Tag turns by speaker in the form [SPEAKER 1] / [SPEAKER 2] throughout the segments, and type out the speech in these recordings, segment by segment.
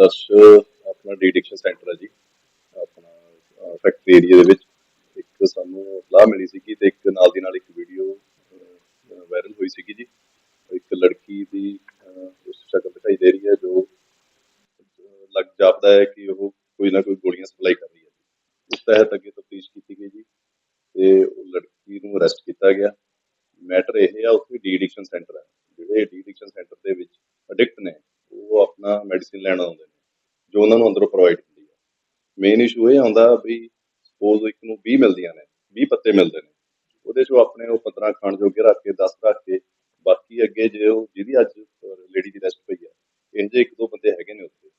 [SPEAKER 1] ਆਦਰਸ਼ ਆਪਣਾ de-addiction centre ਹੈ ਜੀ। ਆਪਣਾ ਫੈਕਟਰੀ ਏਰੀਆ ਦੇ ਵਿੱਚ ਇੱਕ ਸਾਨੂੰ ਸਲਾਹ ਮਿਲੀ ਸੀ ਤੇ ਇੱਕ ਨਾਲ ਦੀ ਨਾਲ ਇੱਕ ਵੀਡੀਓ ਵਾਇਰਲ ਹੋਈ ਸੀਗੀ ਜੀ। ਇੱਕ ਲੜਕੀ ਦੀ ਉਸ ਸ਼ਕਲ ਦਿਖਾਈ ਦੇ ਰਹੀ ਹੈ ਜੋ ਲੱਗ ਜਾਪਦਾ ਹੈ ਕਿ ਉਹ ਕੋਈ ਨਾ ਕੋਈ ਗੋਲੀਆਂ ਸਪਲਾਈ ਕਰ ਰਹੀ ਹੈ ਉਸ ਤਹਿਤ ਅੱਗੇ ਤਫਤੀਸ਼ ਕੀਤੀ ਗਈ ਜੀ ਤੇ ਉਹ ਲੜਕੀ ਨੂੰ ਅਰੈਸਟ ਕੀਤਾ ਗਿਆ। ਮੈਟਰ ਇਹ ਆ, ਉੱਥੇ ਡੀ-ਐਡਿਕਸ਼ਨ ਸੈਂਟਰ ਹੈ ਜਿਹੜੇ ਡੀਡਿਕਸ਼ਨ ਸੈਂਟਰ ਦੇ ਵਿੱਚ ਅਡਿਕਟ ਨੇ, ਉਹ ਆਪਣਾ ਮੈਡੀਸਿਨ ਲੈਣ ਆਉਂਦੇ ਜੋ ਉਹਨਾਂ ਨੂੰ ਅੰਦਰੋਂ ਪ੍ਰੋਵਾਈਡ ਹੁੰਦੀ ਹੈ। ਮੇਨ ਇਸ਼ੂ ਇਹ ਆਉਂਦਾ ਵੀ ਸਪੋਜ਼ ਇੱਕ ਨੂੰ 20 ਮਿਲਦੀਆਂ ਨੇ 20 ਪੱਤੇ ਮਿਲਦੇ ਨੇ। ਉਹਦੇ ਚੋਂ ਆਪਣੇ ਉਹ 15 ਖਾਣ ਜੋਗੇ ਰੱਖ ਕੇ 10 ਰੱਖ ਕੇ, ਬਾਕੀ ਅੱਗੇ ਜੇ ਉਹ ਜਿਹਦੀ ਅੱਜ ਲੇਡੀ ਦੀ ਰੈਸਟ ਪਈ ਹੈ, ਇਹ ਜੇ ਇੱਕ ਦੋ ਬੰਦੇ ਹੈਗੇ ਨੇ ਉੱਥੇ।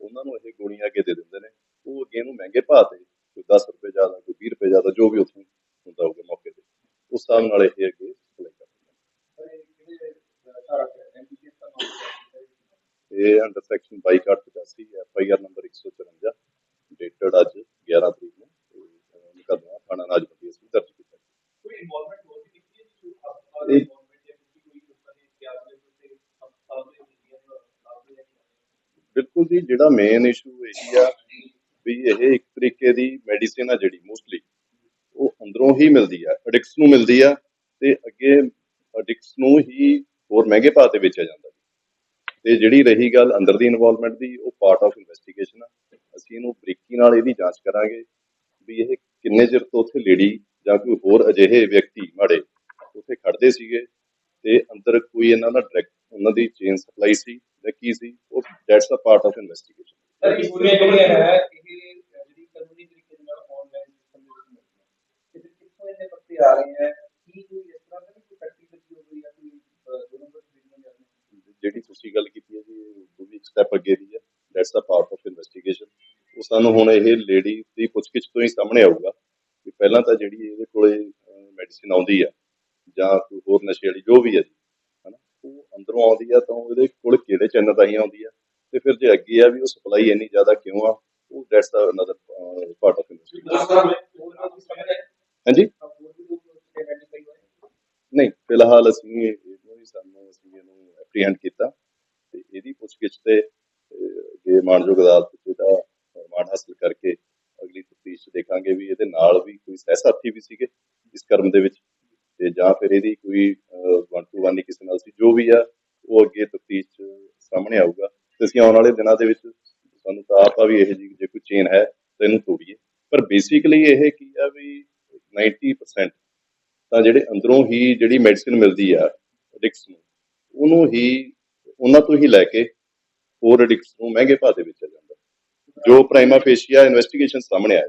[SPEAKER 1] ਉਹਨਾਂ ਨੂੰ ਇਹ ਗੋਲੀਆਂ ਅੱਗੇ ਦੇ ਦਿੰਦੇ ਨੇ। ਉਹ ਅੱਗੇ ਇਹਨੂੰ ਮਹਿੰਗੇ ਭਾਅ ਤੇ ਕੋਈ 10 ਰੁਪਏ ਜ਼ਿਆਦਾ, ਕੋਈ 20 ਰੁਪਏ ਜ਼ਿਆਦਾ, ਜੋ ਵੀ ਉੱਥੋਂ ਹੁੰਦਾ ਹੋਊਗਾ ਮੌਕੇ ਤੇ। ਉਸ ਹਿਸਾਬ ਨਾਲ ਇਹ ਅੱਗੇ ਸਪਲਾਈ ਕਰਦੇ ਨੇ ਇਹ under section 2285 F I R number 154 dated ਅੱਜ 11 ਤਰੀਕ ਨੂੰ ਮੁਕੱਦਮਾ ਥਾਣਾ ਨਾਜਪਤੀ ਅਸੀਂ ਦਰਜ ਕੀਤਾ
[SPEAKER 2] ਕੋਈ ਇਨਵੋਲਵਮੈਂਟ ਹੋ ਰਹੀ ਹੈ ਕਿ ਇਨਵੋਲਵਮੈਂਟ ਲੋਕਾਂ ਦੇ ਦੇ ਉੱਤੇ
[SPEAKER 1] ਬਿਲਕੁਲ ਜੀ ਜਿਹੜਾ ਮੇਨ ਇਸ਼ੂ ਇਹੀ ਆ ਵੀ ਇਹ ਇੱਕ ਤਰੀਕੇ ਦੀ ਮੈਡੀਸਿਨ ਆ ਜਿਹੜੀ ਮੋਸਟਲੀ ਉਹ ਅੰਦਰੋਂ ਹੀ ਮਿਲਦੀ ਆ ਐਡਿਕਟਸ ਨੂੰ ਮਿਲਦੀ ਆ ਤੇ ਅੱਗੇ ਐਡਿਕਟਸ ਨੂੰ ਹੀ ਹੋਰ ਮਹਿੰਗੇ ਭਾਅ ਤੇ ਵੇਚਿਆ ਜਾਂਦਾ। ਤੇ ਜਿਹੜੀ ਰਹੀ ਗੱਲ ਅੰਦਰ ਦੀ ਇਨਵੋਲਵਮੈਂਟ ਦੀ, ਉਹ ਪਾਰਟ ਆਫ ਇਨਵੈਸਟੀਗੇਸ਼ਨ ਆ। ਅਸੀਂ ਇਹਨੂੰ ਬਰੀਕੀ ਨਾਲ ਇਹਦੀ ਜਾਂਚ ਕਰਾਂਗੇ ਵੀ ਇਹ ਕਿੰਨੇ ਚਿਰ ਤੋਂ ਉੱਥੇ ਲੇਡੀ ਜਾਂ ਕੋਈ ਹੋਰ ਅਜਿਹੇ ਵਿਅਕਤੀ ਮਾੜੇ ਉੱਥੇ ਖੜਦੇ ਸੀਗੇ ਤੇ ਅੰਦਰ ਕੋਈ ਇਹਨਾਂ ਦਾ ਡਾਇਰੈਕਟ ਉਹਨਾਂ ਦੀ ਚੇਨ ਸਪਲਾਈ ਸੀ ਜਾਂ ਕੀ ਸੀ, ਉਹ that's a part of investigation
[SPEAKER 2] sir ਇਸ ਪੂਰੇ ਜਿਹੜੇ ਹੈ, ਇਹ ਜਿਹੜੀ ਕਾਨੂੰਨੀ ਤਰੀਕੇ ਦੇ ਨਾਲ ਆਨਲਾਈਨ ਸਿਸਟਮ ਦੇ ਵਿੱਚ ਮਿਲਦੀ ਹੈ ਤੇ ਫਿਰ ਕਿੱਥੋਂ ਇਹਦੇ ਪੱਤੇ ਆ ਰਹੇ ਹੈ ਕੀ ਕੋਈ ਇਸ ਤਰ੍ਹਾਂ ਦਾ ਨਹੀਂ ਕੋਈ ਫੈਕਟਰੀ ਲੱਗੀ ਹੋਈ ਜਾਂ ਕੋਈ ਅਹ, ਦੋ ਨੰਬਰ ਖਰੀਦਣਾ ਜਾਂਦੇ
[SPEAKER 1] ਜਿਹੜੀ ਤੁਸੀਂ ਗੱਲ ਕੀਤੀ ਹੈ ਜੀ ਉਹ ਵੀ ਇੱਕ ਸਟੈਪ ਅੱਗੇ ਦੀ ਹੈ that's a part of investigation ਉਹ ਸਾਨੂੰ ਹੁਣ ਇਹ ਲੇਡੀ ਦੀ ਪੁੱਛਗਿੱਛ ਤੋਂ ਹੀ ਸਾਹਮਣੇ ਆਊਗਾ ਕਿ ਪਹਿਲਾਂ ਤਾਂ ਜਿਹੜੀ ਇਹਦੇ ਕੋਲੇ ਮੈਡੀਸਿਨ ਆਉਂਦੀ ਆ, ਜਾਂ ਕੋਈ ਹੋਰ ਨਸ਼ੇ ਵਾਲੀ ਜੋ ਵੀ ਹੈ ਜੀ, ਹਨਾ, ਉਹ ਅੰਦਰੋਂ ਆਉਂਦੀ ਆ ਤਾਂ ਉਹਦੇ ਕੋਲ ਕਿਹੜੇ ਚੈਨਲ ਰਾਹੀਂ ਆਉਂਦੀ ਆ, ਤੇ ਫਿਰ ਜੇ ਅੱਗੇ ਆ ਵੀ ਉਹ ਸਪਲਾਈ ਇੰਨੀ ਜ਼ਿਆਦਾ ਕਿਉਂ ਆ, ਉਹ that's another part of investigation ਹਾਂਜੀ? ਨਹੀਂ, ਫਿਲਹਾਲ ਅਸੀਂ ਇਹਨੂੰ ਹੀ ਸਾਨੂੰ ਅਸੀਂ ਇਹਨੂੰ ਐਪਰੀਹੈਂਡ ਕੀਤਾ। ਤੇ ਇਹਦੀ ਪੁੱਛਗਿੱਛ ਤੇ ਅਹ, ਮਾਨਯੋਗ ਅਦਾਲਤ 'ਚ ਰਿਮਾਂਡ ਹਾਸਲ ਕਰਕੇ ਅਗਲੀ ਤਫਤੀਸ਼ ਦੇਖਾਂਗੇ ਵੀ ਇਹਦੇ ਨਾਲ ਵੀ ਕੋਈ ਸਹਿਸਾਥੀ ਵੀ ਸੀਗੇ ਇਸ ਕਰਮ ਦੇ ਵਿੱਚ ਤੇ ਜਾਂ ਫਿਰ ਇਹਦੀ ਕੋਈ ਵਨ ਟੂ ਵਨ ਕਿਸੇ ਨਾਲ ਸੀ ਜੋ ਵੀ ਆ ਉਹ ਅੱਗੇ ਤਫਤੀਸ਼ ਸਾਹਮਣੇ ਆਊਗਾ। ਤੇ ਅਸੀਂ ਆਉਣ ਵਾਲੇ ਦਿਨਾਂ ਦੇ ਵਿੱਚ ਸਾਨੂੰ ਤਾਂ ਆਪ ਆ ਵੀ ਇਹ ਜੀ ਜੇ ਕੋਈ ਚੇਨ ਹੈ ਤਾਂ ਇਹਨੂੰ ਤੋੜੀਏ। ਪਰ ਬੇਸਿਕਲੀ ਇਹ ਕੀ ਆ ਵੀ 90% ਤਾਂ ਜਿਹੜੇ ਅੰਦਰੋਂ ਹੀ ਜਿਹੜੀ ਮੈਡੀਸਿਨ ਮਿਲਦੀ ਆ ਐਡਿਕਟਸ ਨੂੰ ਉਹਨੂੰ ਹੀ ਉਹਨਾਂ ਤੋਂ ਹੀ ਲੈ ਕੇ ਹੋਰ ਐਡਿਕਟਸ ਨੂੰ ਮਹਿੰਗੇ ਭਾਅ ਦੇ ਵੇਚਿਆ ਜਾਂਦਾ। ਜੋ ਪ੍ਰਾਈਮਾ ਫੇਸ਼ੀਆ ਇਨਵੈਸਟੀਗੇਸ਼ਨ ਸਾਹਮਣੇ ਆਇਆ।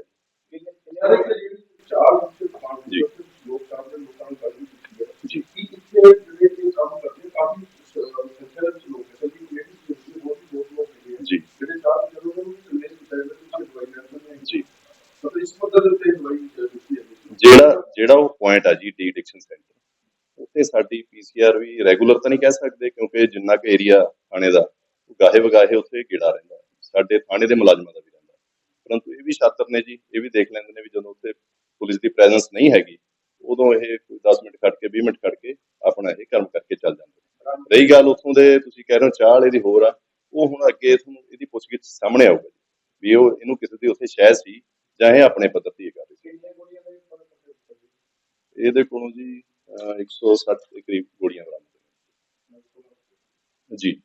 [SPEAKER 1] ਜੀ।
[SPEAKER 3] ਜਿਹੜੇ ਜਿਹੜੇ ਉੱਤੇ
[SPEAKER 1] ਉਹ ਪੁਆਇੰਟ ਆ ਜੀ ਡੀ ਐਡਿਕਸ਼ਨ ਸੈਂਟਰ ਉੱਥੇ ਸਾਡੀ ਪੀਸੀਆਰ ਵੀ ਰੈਗੂਲਰ ਤਾਂ ਨਹੀਂ ਕਹਿ ਸਕਦੇ ਕਿਉਂਕਿ ਜਿੰਨਾ ਕੁ ਏਰੀਆ ਥਾਣੇ ਦਾ ਗਾਹੇ ਵਗਾਹੇ ਉੱਥੇ ਗੇੜਾ ਰਹਿੰਦਾ ਸਾਡੇ ਥਾਣੇ ਦੇ ਮੁਲਾਜ਼ਮਾਂ ਦਾ ਵੀ ਰਹਿੰਦਾ ਪਰੰਤੂ ਇਹ ਵੀ ਸ਼ਾਤਰ ਨੇ ਜੀ ਇਹ ਵੀ ਦੇਖ ਲੈਂਦੇ ਨੇ ਵੀ ਜਦੋਂ ਉੱਥੇ ਪੁਲਿਸ ਦੀ ਪ੍ਰੈਜ਼ੈਂਸ ਨਹੀਂ ਹੈਗੀ ਉਦੋਂ ਇਹ ਕੋਈ 10 ਮਿੰਟ ਖੜ ਕੇ 20 ਮਿੰਟ ਖੜ ਕੇ ਆਪਣਾ ਇਹ ਕੰਮ ਕਰਕੇ ਚੱਲ ਜਾਂਦੇ। ਰਹੀ ਗੱਲ ਉੱਥੋਂ ਦੇ ਤੁਸੀਂ ਕਹਿ ਰਹੇ ਹੋ ਚਾਹ ਵਾਲੇ ਦੀ ਹੋਰ ਆ ਉਹ ਹੁਣ ਅੱਗੇ ਤੁਹਾਨੂੰ ਇਹਦੀ ਪੁੱਛਗਿੱਛ ਸਾਹਮਣੇ ਆਊਗਾ ਜੀ। ਵੀ ਉਹ ਇਹਨੂੰ ਕਿਸੇ ਦੀ ਉੱਥੇ ਸ਼ਹਿ ਸੀ ਜਾਂ ਇਹ ਆਪਣੇ ਪੱਧਰ ਤੇ ਕਰ ਰਹੀ ਸੀ। ਇਹਦੇ ਕੋਲੋਂ ਜੀ ਅਹ 160 ਦੇ ਕਰੀਬ ਗੋਲੀਆਂ ਬਰਾਮਦ। ਜੀ।